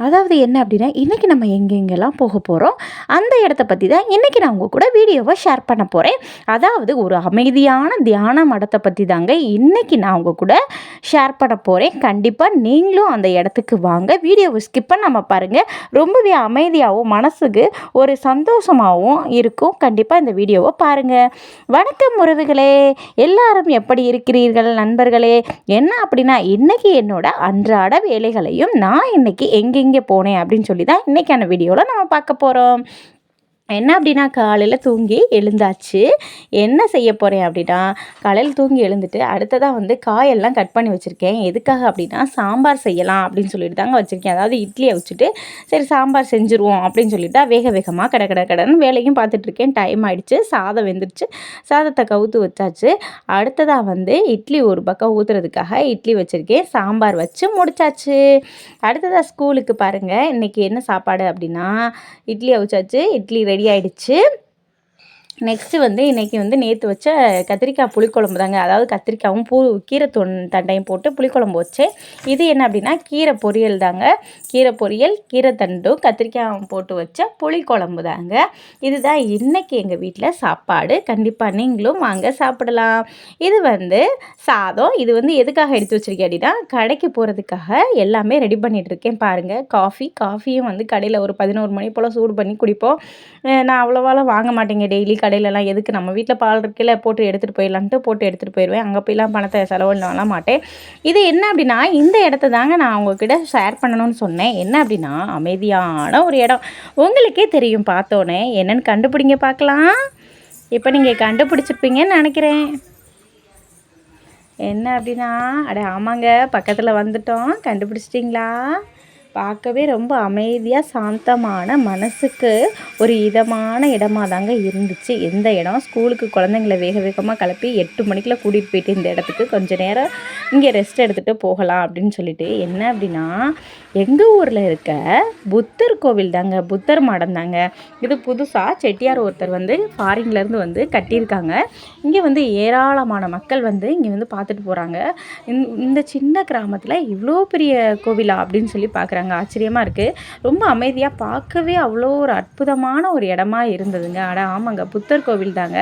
அதாவது என்ன அப்படின்னா இன்றைக்கி நம்ம எங்கெங்கெல்லாம் போக போகிறோம் அந்த இடத்த பற்றி தான் இன்றைக்கி நான் உங்கள் கூட வீடியோவை ஷேர் பண்ண போகிறேன் அதாவது ஒரு அமைதியான தியான மடத்தை பற்றி தாங்க இன்றைக்கி நான் உங்கள் கூட ஷேர் பண்ண போகிறேன் கண்டிப்பாக நீங்களும் அந்த இடத்துக்கு வாங்க. வீடியோவை ஸ்கிப் நம்ம பாருங்கள் ரொம்பவே அமைதியாகவும் மனசுக்கு ஒரு சந்தோஷமாகவும் இருக்கும். கண்டிப்பாக இந்த வீடியோவை பாருங்கள் வணக்கம் உறவுகளே எல்லாரும் எப்படி இருக்கிறீர்கள் நண்பர்களே? என்ன அப்படின்னா இன்றைக்கி என்னோட அன்றாட வேலைகளையும் நான் இன்றைக்கி எங்கே எங்கே போனேன் அப்படின்னு சொல்லி தான் இன்றைக்கான வீடியோவில் நம்ம பார்க்க போகிறோம் என்ன அப்படின்னா காலையில் தூங்கி எழுந்தாச்சு. என்ன செய்ய போகிறேன் அப்படின்னா காலையில் தூங்கி எழுந்துட்டு அடுத்ததாக வந்து காயெல்லாம் கட் பண்ணி வச்சுருக்கேன். எதுக்காக அப்படின்னா சாம்பார் செய்யலாம் அப்படின்னு சொல்லிட்டு தாங்க வச்சுருக்கேன். அதாவது இட்லியை வச்சுட்டு சரி சாம்பார் செஞ்சுருவோம் அப்படின்னு சொல்லிட்டு வேக வேகமாக கடை கடை கடன் வேலையும் பார்த்துட்ருக்கேன் டைம் ஆகிடுச்சு சாதம் வெந்துருச்சு. சாதத்தை கவுத்து வச்சாச்சு. அடுத்ததாக வந்து இட்லி ஒரு பக்கம் ஊற்றுறதுக்காக இட்லி வச்சுருக்கேன். சாம்பார் வச்சு முடிச்சாச்சு. அடுத்ததாக ஸ்கூலுக்கு பாருங்கள் இன்றைக்கி என்ன சாப்பாடு அப்படின்னா இட்லி அவிச்சாச்சு. இட்லி ரெடி ஆயிடுச்சு. நெக்ஸ்ட்டு வந்து இன்றைக்கி வந்து நேற்று வச்ச கத்திரிக்காய் புளிக்குழம்பு தாங்க. அதாவது கத்திரிக்காயும் பூ கீரை தொன் தண்டையும் போட்டு புளிக்குழம்பு வச்சேன். இது என்ன அப்படின்னா கீரை பொரியல் தாங்க. கீரை பொரியல் கீரை தண்டும் கத்திரிக்காயும் போட்டு வச்ச புளிக்குழம்பு தாங்க. இதுதான் இன்றைக்கி எங்கள் வீட்டில் சாப்பாடு. கண்டிப்பாக நீங்களும் வாங்க சாப்பிடலாம். இது வந்து சாதம். இது வந்து எதுக்காக எடுத்து வச்சுருக்கேன் அப்படின்னா கடைக்கு போகிறதுக்காக எல்லாமே ரெடி பண்ணிகிட்ருக்கேன் பாருங்கள் காஃபி காஃபியும் வந்து கடையில் ஒரு பதினோரு மணி போல் சூடு பண்ணி குடிப்போம். நான் அவ்வளோவாலாம் வாங்க மாட்டேங்க டெய்லி கடையிலலாம் எதுக்கு? நம்ம வீட்டில் பால் இருக்கையில் போட்டு எடுத்துகிட்டு போயிடலான்ட்டு போட்டு எடுத்துகிட்டு போயிடுவேன் அங்கே போய்லாம் பணத்தை செலவு மாட்டேன். இது என்ன அப்படின்னா இந்த இடத்த தாங்க நான் உங்ககிட்ட ஷேர் பண்ணணும்னு சொன்னேன். என்ன அப்படின்னா அமைதியான ஒரு இடம். உங்களுக்கே தெரியும் பார்த்தோன்னே என்னென்னு கண்டுபிடிங்க பார்க்கலாம். இப்போ நீங்கள் கண்டுபிடிச்சிருப்பீங்கன்னு நினைக்கிறேன். என்ன அப்படின்னா அட ஆமாங்க பக்கத்தில் வந்துட்டோம். கண்டுபிடிச்சிட்டிங்களா? பார்க்கவே ரொம்ப அமைதியாக சாந்தமான மனசுக்கு ஒரு இதமான இடமாக தாங்க இருந்துச்சு. எந்த இடம்? ஸ்கூலுக்கு குழந்தைங்கள வேக வேகமாக கிளப்பி எட்டு மணிக்கெலாம் கூட்டிகிட்டு போயிட்டு இந்த இடத்துக்கு கொஞ்சம் நேரம் இங்கே ரெஸ்ட் எடுத்துகிட்டு போகலாம் அப்படின்னு சொல்லிட்டு என்ன அப்படின்னா எங்கள் ஊரில் இருக்க புத்தர் கோவில் தாங்க புத்தர் மடம் தாங்க. இது புதுசாக செட்டியார் ஒருத்தர் வந்து ஃபாரின்லேருந்து வந்து கட்டியிருக்காங்க. இங்கே வந்து ஏராளமான மக்கள் வந்து இங்கே வந்து பார்த்துட்டு போகிறாங்க இந்த சின்ன கிராமத்தில் இவ்வளோ பெரிய கோவிலா அப்படின்னு சொல்லி பார்க்குறாங்க. பாருங்கள் ஆச்சரியமாக இருக்குது ரொம்ப அமைதியாக பார்க்கவே அவ்வளோ ஒரு அற்புதமான ஒரு இடமா இருந்ததுங்க. ஆனால் ஆமாங்க. புத்தர் கோவில் தாங்க.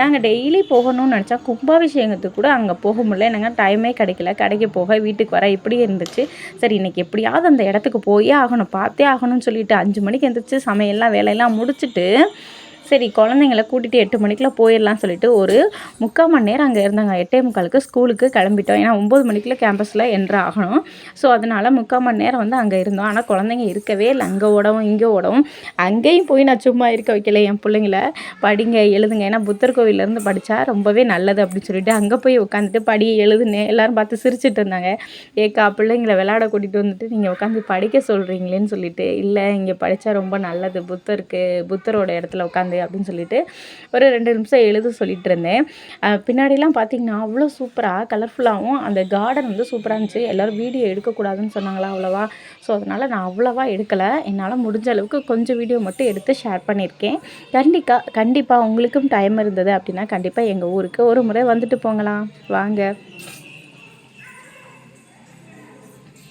நாங்கள் டெய்லி போகணும்னு நினச்சா கும்பாபிஷேகத்துக்கு கூட அங்கே போக முடியல. எனக்கு டைமே கிடைக்கல. கடைக்கு போக வீட்டுக்கு வர இப்படி இருந்துச்சு. சரி இன்றைக்கி எப்படியாவது அந்த இடத்துக்கு போயே ஆகணும் பார்த்தே ஆகணும்னு சொல்லிட்டு அஞ்சு மணிக்கு எழுந்திரிச்சு சமையல்லாம் வேலையெல்லாம் முடிச்சுட்டு சரி குழந்தைங்கள கூட்டிகிட்டு எட்டு மணிக்கெலாம் போயிடலாம் சொல்லிட்டு ஒரு முக்கால் மணி நேரம் அங்கே இருந்தாங்க. எட்டே முக்காலுக்கு ஸ்கூலுக்கு கிளம்பிட்டோம். ஏன்னா ஒம்பது மணிக்குள்ளே கேம்பஸில் என்ட்ரு ஆகணும். ஸோ அதனால் முக்கால் மணி நேரம் வந்து அங்கே இருந்தோம். ஆனால் குழந்தைங்க இருக்கவே இல்லை. அங்கே ஓடவும் இங்கே ஓடவும். அங்கேயும் போய் நான் சும்மா இருக்க வைக்கல. என் பிள்ளைங்கள படிங்க எழுதுங்க. ஏன்னா புத்தர் கோவிலேருந்து படித்தா ரொம்பவே நல்லது அப்படின்னு சொல்லிட்டு அங்கே போய் உட்காந்துட்டு படி எழுதுனேன். எல்லோரும் பார்த்து சிரிச்சிட்டு இருந்தாங்க. ஏக்கா பிள்ளைங்களை விளையாட கூட்டிகிட்டு வந்துட்டு நீங்கள் உட்காந்து படிக்க சொல்கிறீங்களேன்னு சொல்லிட்டு. இல்லை இங்கே படித்தா ரொம்ப நல்லது. புத்தருக்கு புத்தரோட இடத்துல உட்காந்து அப்படின்னு சொல்லிட்டு ஒரு ரெண்டு நிமிஷம் எழுத சொல்லிட்டு இருந்தேன். பின்னாடிலாம் பார்த்தீங்கன்னா அவ்வளோ சூப்பராக கலர்ஃபுல்லாகவும் அந்த கார்டன் வந்து சூப்பராக இருந்துச்சு. எல்லோரும் வீடியோ எடுக்கக்கூடாதுன்னு சொன்னாங்களா அவ்வளோவா? ஸோ அதனால் நான் அவ்வளோவா எடுக்கலை. என்னால் முடிஞ்ச அளவுக்கு கொஞ்சம் வீடியோ மட்டும் எடுத்து ஷேர் பண்ணியிருக்கேன். கண்டிப்பாக கண்டிப்பாக உங்களுக்கும் டைம் இருந்தது அப்படின்னா கண்டிப்பாக எங்கள் ஊருக்கு ஒரு முறை வந்துட்டு போங்களாம் வாங்க.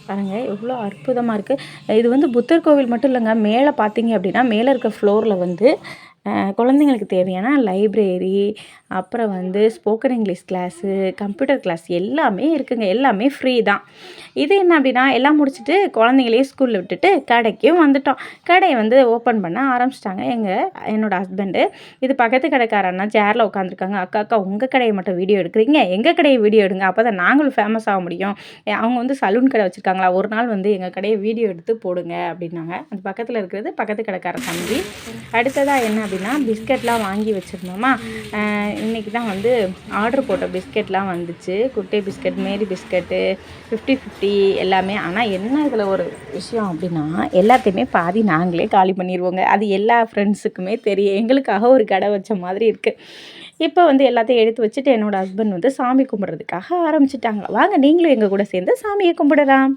பாருங்கள் எவ்வளோ அற்புதமாக இருக்குது இது வந்து புத்தர் கோவில் மட்டும் இல்லைங்க மேலே பார்த்தீங்க அப்படின்னா மேலே இருக்க ஃப்ளோரில் வந்து குழந்தைங்களுக்கு தேவையான லைப்ரரி அப்புறம் வந்து spoken English class computer class எல்லாமே இருக்குதுங்க எல்லாமே ஃப்ரீ தான். இது என்ன அப்படின்னா எல்லாம் முடிச்சுட்டு குழந்தைங்களையும் ஸ்கூலில் விட்டுட்டு கடைக்கும் வந்துட்டோம். கடையை வந்து ஓப்பன் பண்ண ஆரம்பிச்சிட்டாங்க. எங்கள் என்னோடய ஹஸ்பண்டு இது பக்கத்து கடைக்காரன்னா சேரில் உட்காந்துருக்காங்க அக்கா அக்கா உங்கள் கடையை மட்டும் வீடியோ எடுக்கிறீங்க. எங்கள் கடையை வீடியோ எடுங்க. அப்போ தான் நாங்களும் ஃபேமஸ் ஆக முடியும். அவங்க வந்து சலூன் கடை வச்சுருக்காங்களா? ஒரு நாள் வந்து எங்கள் கடையை வீடியோ எடுத்து போடுங்க அப்படின்னாங்க. அந்த பக்கத்தில் இருக்கிறது பக்கத்து கடைக்கார தம்பி. அடுத்ததாக என்ன அப்படின்னா பிஸ்கெட்லாம் வாங்கி வச்சுருந்தோமா? இன்றைக்கி தான் வந்து ஆர்டர் போட்ட பிஸ்கெட்லாம் வந்துச்சு. குட்டை biscuit Marie biscuit fifty fifty எல்லாமே. ஆனால் என்ன இதில் ஒரு விஷயம் அப்படின்னா எல்லாத்தையுமே பாதி நாங்களே காலி பண்ணிடுவோங்க அது எல்லா ஃப்ரெண்ட்ஸுக்குமே தெரியும். எங்களுக்காக ஒரு கடை வச்ச மாதிரி இருக்குது இப்போ வந்து எல்லாத்தையும் எடுத்து வச்சுட்டு என்னோடய ஹஸ்பண்ட் வந்து சாமி கும்பிட்றதுக்காக ஆரம்பிச்சிட்டாங்க. வாங்க நீங்களும் எங்கள் கூட சேர்ந்து சாமியை கும்பிடலாம்.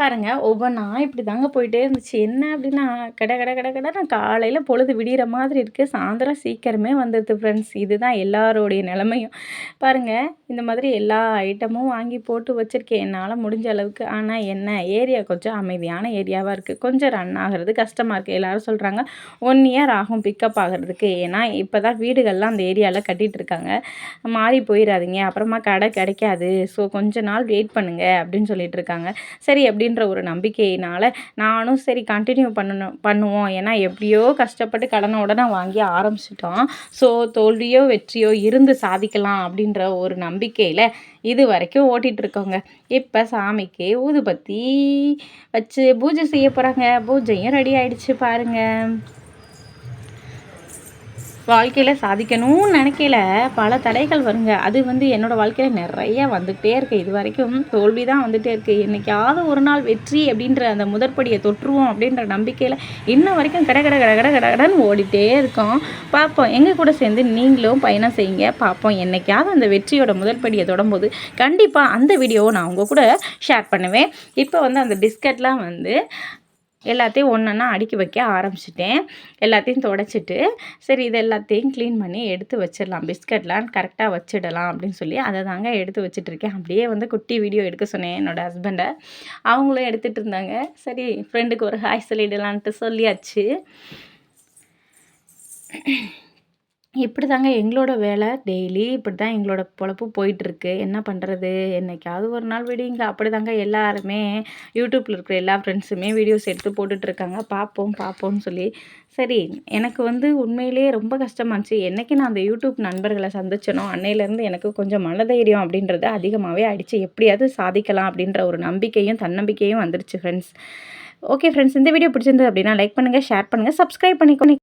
பாருங்கள் ஒவ்வொன்றா இப்படி தாங்க போயிட்டே இருந்துச்சு. என்ன அப்படின்னா கட கட கட நான் காலையில் பொழுது விடிகிற மாதிரி இருக்குது சாயந்தரம் சீக்கிரமே வந்துடுது ஃப்ரெண்ட்ஸ் இதுதான் எல்லாரோடைய நிலமையும். பாருங்கள் இந்த மாதிரி எல்லா ஐட்டமும் வாங்கி போட்டு வச்சுருக்கேன். என்னால் முடிஞ்ச அளவுக்கு. ஆனால் என்ன? ஏரியா கொஞ்சம் அமைதியான ஏரியாவாக இருக்குது கொஞ்சம் ரன் ஆகிறது கஷ்டமாக இருக்குது எல்லோரும் சொல்கிறாங்க ஒன் இயர் ஆகும் பிக்கப் ஆகிறதுக்கு. ஏன்னா இப்போ தான் வீடுகள்லாம் அந்த ஏரியாவில் கட்டிகிட்டு இருக்காங்க. மாறி போயிடாதீங்க அப்புறமா கடை கிடைக்காது. ஸோ கொஞ்ச நாள் வெயிட் பண்ணுங்கள் அப்படின்னு சொல்லிட்டு இருக்காங்க. சரி எப்படி அப்படின்ற ஒரு நம்பிக்கையினால் நானும் சரி கண்டினியூ பண்ணணும் பண்ணுவோம். ஏன்னா எப்படியோ கஷ்டப்பட்டு கடனை உடனே வாங்கி ஆரம்பிச்சிட்டோம். ஸோ தோல்வியோ வெற்றியோ இருந்து சாதிக்கலாம் அப்படின்ற ஒரு நம்பிக்கையில் இது வரைக்கும் ஓட்டிகிட்ருக்கோங்க இப்போ சாமிக்கு ஊதுபத்தி வச்சு பூஜை செய்ய போகிறாங்க பூஜையும் ரெடி ஆகிடுச்சு பாருங்கள் வாழ்க்கையில் சாதிக்கணும்னு நினைக்கல. பல தடைகள் வருங்க. அது வந்து என்னோடய வாழ்க்கையில் நிறைய வந்துகிட்டே இருக்குது இது வரைக்கும் தோல்வி தான் வந்துகிட்டே இருக்குது என்றைக்காவது ஒரு நாள் வெற்றி அப்படின்ற அந்த முதற்படியை தொற்றுவோம் அப்படின்ற நம்பிக்கையில் இன்ன வரைக்கும் கட கட கட கட கடகடன்னு ஓடிட்டே இருக்கோம். பார்ப்போம். எங்கள் கூட சேர்ந்து நீங்களும் பயணம் செய்யுங்க. பார்ப்போம். என்றைக்காவது அந்த வெற்றியோட முதற்படியை தொடரும்போது கண்டிப்பாக அந்த வீடியோவை நான் உங்கள் கூட ஷேர் பண்ணுவேன். இப்போ வந்து அந்த பிஸ்கட்லாம் வந்து எல்லாத்தையும் ஒன்றா அடுக்கி வைக்க ஆரம்பிச்சிட்டேன். எல்லாத்தையும் தொடச்சிட்டு சரி இது எல்லாத்தையும் க்ளீன் பண்ணி எடுத்து வச்சிடலாம். பிஸ்கட்லாம் கரெக்டாக வச்சிடலாம் அப்படின்னு சொல்லி அதை தாங்க எடுத்து வச்சிட்ருக்கேன் அப்படியே வந்து குட்டி வீடியோ எடுக்க சொன்னேன் என்னோடய ஹஸ்பண்டை அவங்களும் எடுத்துகிட்டு இருந்தாங்க. சரி ஃப்ரெண்டுக்கு ஒரு ஹாய் சொல்லிடலான்ட்டு சொல்லியாச்சு. இப்படி தாங்க எங்களோட வேலை. டெய்லி இப்படி தான் எங்களோட பொழப்பு போயிட்டுருக்கு. என்ன பண்ணுறது என்னைக்காவது ஒரு நாள் விடியுங்க. அப்படி தாங்க எல்லாருமே யூடியூப்பில் இருக்கிற எல்லா ஃப்ரெண்ட்ஸுமே வீடியோஸ் எடுத்து போட்டுட்ருக்காங்க பார்ப்போம் பார்ப்போம்னு சொல்லி. சரி எனக்கு வந்து உண்மையிலேயே ரொம்ப கஷ்டமாச்சு. என்றைக்கு நான் அந்த யூடியூப் நண்பர்களை சந்திச்சனோ அன்னையிலேருந்து எனக்கு கொஞ்சம் மனதைரியம் அப்படின்றது அதிகமாகவே ஆயிடுச்சு. எப்படியாவது சாதிக்கலாம் அப்படின்ற ஒரு நம்பிக்கையும் தன்னம்பிக்கையும் வந்துருச்சு ஃப்ரெண்ட்ஸ் ஓகே ஃப்ரெண்ட்ஸ் இந்த வீடியோ பிடிச்சிருந்தது அப்படின்னா லைக் பண்ணுங்கள் ஷேர் பண்ணுங்கள் சப்ஸ்கிரைப் பண்ணிக்கோ